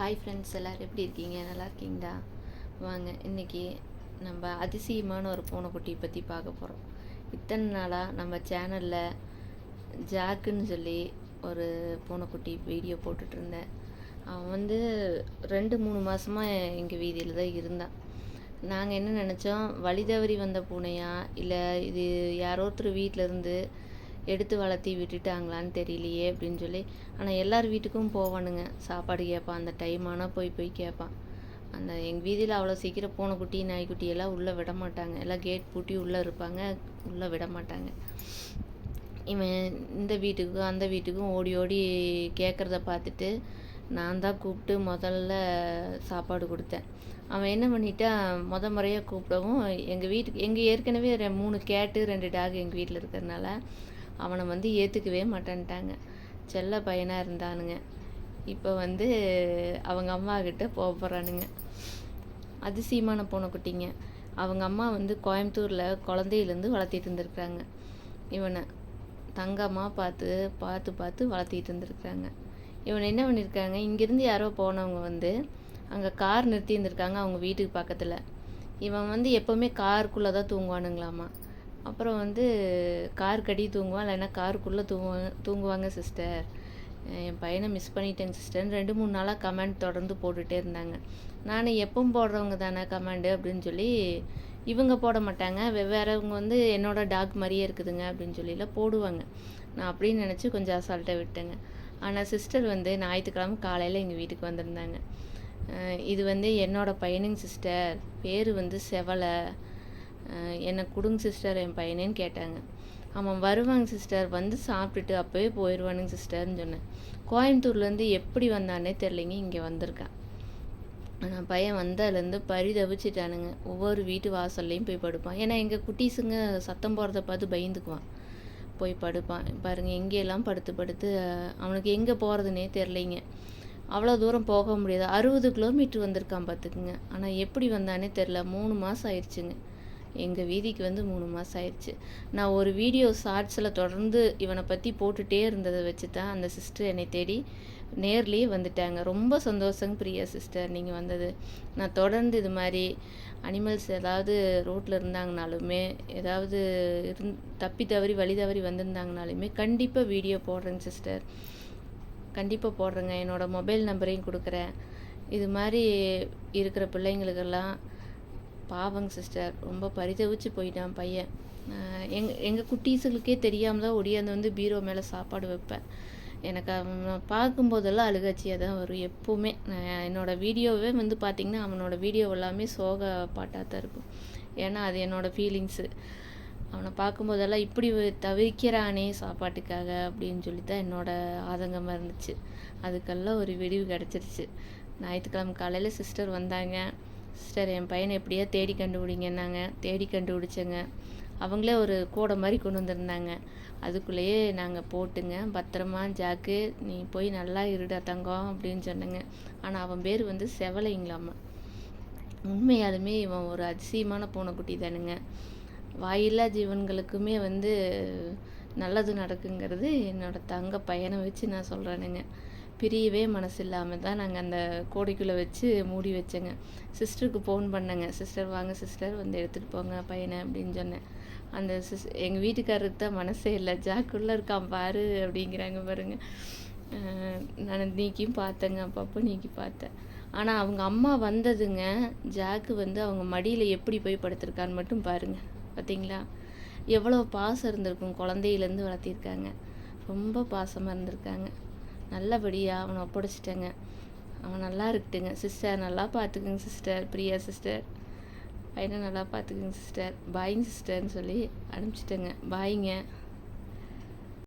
Hi friends எல்லோரும் எப்படி இருக்கீங்க? நல்லா இருக்கீங்களா? வாங்க இன்றைக்கி நம்ம அதிசயமான ஒரு பூனைக்குட்டியை பற்றி பார்க்க போகிறோம் இத்தனை நாளாக நம்ம சேனலில் ஜாக்குன்னு சொல்லி ஒரு பூனைக்குட்டி வீடியோ போட்டுட்ருந்தேன் அவன் வந்து ரெண்டு மூணு மாதமாக எங்கள் வீதியில் தான் இருந்தான். நாங்கள் என்ன நினச்சோம் வழி தவறி வந்த பூனையா? இல்லை இது யாரோ ஒருத்தர் வீட்டில் இருந்து எடுத்து வளர்த்தி விட்டுட்டாங்களான்னு தெரியலையே அப்படின்னு சொல்லி ஆனால் எல்லார் வீட்டுக்கும் போவானுங்க. சாப்பாடு கேட்பான் அந்த டைம் ஆனால் போய் போய் கேட்பான். அந்த எங்கள் வீதியில் அவ்வளோ சீக்கிரம் பூனைக்குட்டி நாய்க்குட்டி எல்லாம் உள்ளே விட மாட்டாங்க. எல்லாம் கேட் பூட்டி உள்ளே இருப்பாங்க உள்ளே விட மாட்டாங்க. இவன் இந்த வீட்டுக்கும் அந்த வீட்டுக்கும் ஓடி ஓடி கேட்குறத பார்த்துட்டு நான் தான் கூப்பிட்டு முதல்ல சாப்பாடு கொடுத்தேன். அவன் என்ன பண்ணிட்டான் முத முறையாக கூப்பிடவும் எங்கள் வீட்டுக்கு எங்கள் ஏற்கனவே ரெ மூணு கேட்டு ரெண்டு டாக் எங்கள் வீட்டில் இருக்கிறதுனால அவனை வந்து ஏற்றுக்கவே மாட்டேன்ட்டாங்க. செல்ல பையனாக இருந்தானுங்க. இப்போ வந்து அவங்க அம்மா கிட்ட போக போகிறானுங்க அதிசயமான பூனைக்குட்டிங்க அவங்க அம்மா வந்து கோயம்புத்தூரில் குழந்தையிலேருந்து வளர்த்திட்டு இருந்திருக்காங்க இவனை தங்கமாக பார்த்து பார்த்து பார்த்து வளர்த்திட்டு இருந்திருக்காங்க இவன் என்ன பண்ணியிருக்காங்க இங்கேருந்து யாரோ போனவங்க வந்து அங்கே கார் நிறுத்தி இருந்திருக்காங்க அவங்க வீட்டுக்கு பக்கத்தில். இவன் வந்து எப்போவுமே காருக்குள்ளே தான் தூங்குவானுங்களாமா. அப்புறம் வந்து கார் கடி தூங்குவான் இல்லைன்னா காருக்குள்ளே தூங்குவாங்க தூங்குவாங்க சிஸ்டர் என் பையனை மிஸ் பண்ணிட்டேங்க சிஸ்டர்னு ரெண்டு மூணு நாளாக கமெண்ட் தொடர்ந்து போட்டுகிட்டே இருந்தாங்க. நான் எப்பவும் போடுறவங்க தானே கமெண்டு அப்படின்னு சொல்லி இவங்க போட மாட்டாங்க. வெவ்வேறவங்க வந்து என்னோட டாக் மாதிரியே இருக்குதுங்க அப்படின்னு சொல்லிலாம் போடுவாங்க. நான் அப்படின்னு நினச்சி கொஞ்சம் அசால்ட்டாக விட்டேங்க. ஆனால் சிஸ்டர் வந்து ஞாயிற்றுக்கிழமை காலையில் எங்கள் வீட்டுக்கு வந்திருந்தாங்க. இது வந்து என்னோடய பையனுங்க சிஸ்டர் பேர் வந்து செவலை. என்னை கொடுங்க சிஸ்டர் என் பையனேன்னு கேட்டாங்க. அவன் வருவாங்க சிஸ்டர் வந்து சாப்பிட்டுட்டு அப்போவே போயிடுவானுங்க சிஸ்டர்னு சொன்னேன். கோயம்புத்தூர்லேருந்து எப்படி வந்தானே தெரிலிங்க இங்கே வந்திருக்கான் ஆனால் பையன் வந்ததுலேருந்து பரிதவிச்சிட்டானுங்க ஒவ்வொரு வீட்டு வாசல்லையும் போய் படுப்பான். ஏன்னா எங்கள் குட்டீஸுங்க சத்தம் போகிறத பார்த்து பயந்துக்குவான். போய் படுப்பான். பாருங்கள் எங்கேயெல்லாம் படுத்து படுத்து அவனுக்கு எங்கே போகிறதுனே தெரிலிங்க அவ்வளோ தூரம் போக முடியாது. அறுபது கிலோமீட்ரு வந்திருக்கான் பார்த்துக்குங்க. ஆனால் எப்படி வந்தானே தெரில மூணு மாதம் ஆயிடுச்சுங்க. எங்கள் வீதிக்கு வந்து மூணு மாதம் ஆயிடுச்சு. நான் ஒரு வீடியோ ஷார்ட்ஸில் தொடர்ந்து இவனை பற்றி போட்டுகிட்டே இருந்ததை வச்சு தான் அந்த சிஸ்டர் என்னை தேடி நேர்லேயே வந்துட்டாங்க. ரொம்ப சந்தோஷங்க பிரியா சிஸ்டர் நீங்கள் வந்தது. நான் தொடர்ந்து இது மாதிரி அனிமல்ஸ் ஏதாவது ரோட்டில் இருந்தாங்கனாலுமே ஏதாவது இருந் தப்பி தவறி வழி தவறி வந்திருந்தாங்கனாலுமே கண்டிப்பாக வீடியோ போடுறேங்க சிஸ்டர் கண்டிப்பாக போடுறேங்க. என்னோடய மொபைல் நம்பரையும் கொடுக்குறேன். இது மாதிரி இருக்கிற பிள்ளைங்களுக்கெல்லாம் பாவங்க சிஸ்டர் ரொம்ப பரிதவிச்சு போயிட்டான் பையன். எங் எங்கள் குட்டீஸுகளுக்கே தெரியாமல் தான் ஒடியாந்து வந்து பீரோ மேலே சாப்பாடு வைப்பேன் எனக்கு அவன் பார்க்கும்போதெல்லாம் அழுகாட்சியாக தான் வரும் எப்போவுமே. என்னோடய வீடியோவே வந்து பார்த்திங்கன்னா அவனோட வீடியோ எல்லாமே சோக பாட்டாக தான் இருக்கும். ஏன்னா அது என்னோடய ஃபீலிங்ஸு அவனை பார்க்கும்போதெல்லாம் இப்படி தவிர்க்கிறானே சாப்பாட்டுக்காக அப்படின்னு சொல்லி தான் என்னோடய ஆதங்கமாக இருந்துச்சு. அதுக்கெல்லாம் ஒரு விடிவு கிடச்சிருச்சு. ஞாயிற்றுக்கிழமை காலையில் சிஸ்டர் வந்தாங்க. சிஸ்டர் என் பையனை எப்படியா தேடி கண்டுபிடிங்கன்னாங்க. தேடி கண்டுபிடிச்சேங்க. அவங்களே ஒரு கூடை மாதிரி கொண்டு வந்திருந்தாங்க. அதுக்குள்ளேயே நாங்கள் போட்டுங்க. பத்திரமா ஜாக்கு நீ போய் நல்லா இருடா தங்கம் அப்படின்னு சொன்னேங்க. ஆனால் அவன் பேர் வந்து செவலைங்களாமா. உண்மையாலுமே இவன் ஒரு அதிசயமான பூனைக்குட்டி தானுங்க. வாயில்லா ஜீவன்களுக்குமே வந்து நல்லது நடக்குங்கிறது என்னோடய தங்க பயனை வச்சு நான் சொல்கிறேனுங்க பிரியவே மனசு இல்லாமல் தான் நாங்கள் அந்த கோடைக்குள்ளே வச்சு மூடி வச்சேங்க. சிஸ்டருக்கு ஃபோன் பண்ணேங்க. சிஸ்டர் வாங்க சிஸ்டர் வந்து எடுத்துகிட்டு போங்க பையனை அப்படின்னு சொன்னேன். அந்த சிஸ் எங்கள் வீட்டுக்காரருக்கு தான் மனசே இல்லை. ஜாக்குள்ளே இருக்கான் பாரு அப்படிங்கிறாங்க பாருங்க. நான் நீக்கியும் பார்த்தேங்க. அப்பப்போ நீக்கி பார்த்தேன். ஆனால் அவங்க அம்மா வந்ததுங்க. ஜாக்கு வந்து அவங்க மடியில் எப்படி போய் படுத்திருக்கான்னு மட்டும் பாருங்கள் பார்த்தீங்களா எவ்வளோ பாசம் இருந்திருக்கும். குழந்தையிலேருந்து வளர்த்திருக்காங்க. ரொம்ப பாசமாக இருந்திருக்காங்க. நல்லபடியாக அவனை ஒப்படைச்சிட்டேங்க. அவன் நல்லா இருக்கட்டுங்க. சிஸ்டர் நல்லா பார்த்துக்குங்க சிஸ்டர் பிரியா சிஸ்டர் பையனை நல்லா பார்த்துக்குங்க சிஸ்டர் பாயிங் சிஸ்டர்னு சொல்லி அனுப்பிச்சிட்டேங்க. பாய்ங்க